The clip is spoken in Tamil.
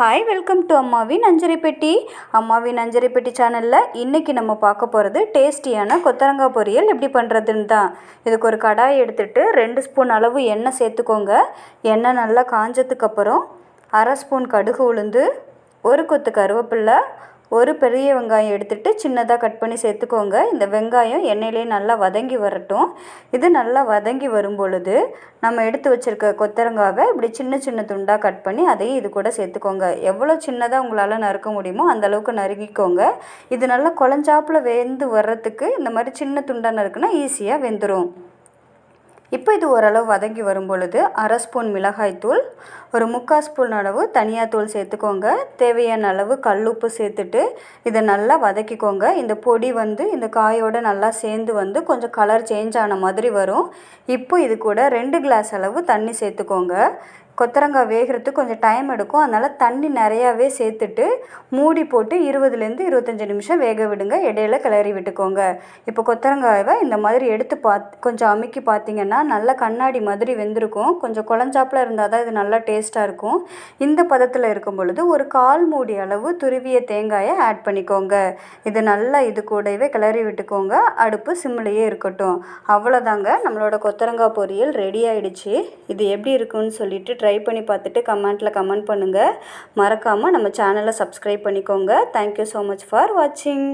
ஹாய் வெல்கம் டு அம்மாவின் அஞ்சரை பெட்டி அம்மாவின் அஞ்சரை பெட்டி சேனலில் இன்றைக்கி நம்ம பார்க்க போகிறது டேஸ்டியான கொத்தரங்காய் பொரியல் எப்படி பண்ணுறதுன்னு தான். இதுக்கு ஒரு கடாய் எடுத்துகிட்டு ரெண்டு ஸ்பூன் அளவு எண்ணெய் சேர்த்துக்கோங்க. எண்ணெய் நல்லா காஞ்சதுக்கப்புறம் அரை ஸ்பூன் கடுகு உளுந்து ஒரு கொத்து கருவேப்பில்லை ஒரு பெரிய வெங்காயம் எடுத்துகிட்டு சின்னதாக கட் பண்ணி சேர்த்துக்கோங்க. இந்த வெங்காயம் எண்ணெயிலே நல்லா வதங்கி வரட்டும். இது நல்லா வதங்கி வரும் பொழுது நம்ம எடுத்து வச்சுருக்க கொத்தரங்காவை இப்படி சின்ன சின்ன துண்டாக கட் பண்ணி அதையும் இது கூட சேர்த்துக்கோங்க. எவ்வளோ சின்னதாக உங்களால் நறுக்க முடியுமோ அந்தளவுக்கு நறுக்கிக்கோங்க. இது நல்லா குழஞ்சாப்பில் வெந்து வர்றதுக்கு இந்த மாதிரி சின்ன துண்டாக நறுக்குனா ஈஸியாக வெந்துடும் இப்போ இது ஓரளவு வதங்கி வரும் பொழுது அரை ஸ்பூன் மிளகாய்த்தூள் ஒரு முக்கால் ஸ்பூன் அளவு தனியாத்தூள் சேர்த்துக்கோங்க. தேவையான அளவு கல்லுப்பு சேர்த்துட்டு இதை நல்லா வதக்கிக்கோங்க. இந்த பொடி வந்து இந்த காயோடு நல்லா சேர்ந்து வந்து கொஞ்சம் கலர் சேஞ்ச் ஆன மாதிரி வரும். இப்போ இது கூட ரெண்டு கிளாஸ் அளவு தண்ணி சேர்த்துக்கோங்க. கொத்தரங்காய் வேகிறதுக்கு கொஞ்சம் டைம் எடுக்கும். அதனால் தண்ணி நிறையாவே சேர்த்துட்டு மூடி போட்டு இருபதுலேருந்து இருபத்தஞ்சி நிமிஷம் வேக விடுங்க. இடையில கிளறி விட்டுக்கோங்க. இப்போ கொத்தரங்காயை இந்த மாதிரி எடுத்து பாத் கொஞ்சம் அமுக்கி பார்த்தீங்கன்னா நல்லா கண்ணாடி மாதிரி வெந்திருக்கும். கொஞ்சம் குழஞ்சாப்பில் இருந்தால் தான் இது நல்லா டேஸ்ட்டாக இருக்கும். இந்த பதத்தில் இருக்கும் பொழுது ஒரு கால் மூடி அளவு துருவிய தேங்காயை ஆட் பண்ணிக்கோங்க. இது நல்லா இது கூடவே கிளறி விட்டுக்கோங்க. அடுப்பு சிம்லேயே இருக்கட்டும். அவ்வளோதாங்க நம்மளோட கொத்தரங்காய் பொரியல் ரெடி ஆயிடுச்சு. இது எப்படி இருக்குன்னு சொல்லிட்டு ட்ரை பண்ணி பார்த்துட்டு கமெண்ட்டில் கமெண்ட் பண்ணுங்கள் மறக்காமல் நம்ம சேனலை சப்ஸ்கிரைப் பண்ணிக்கோங்க. தேங்க்யூ ஸோ மச் ஃபார் வாட்சிங்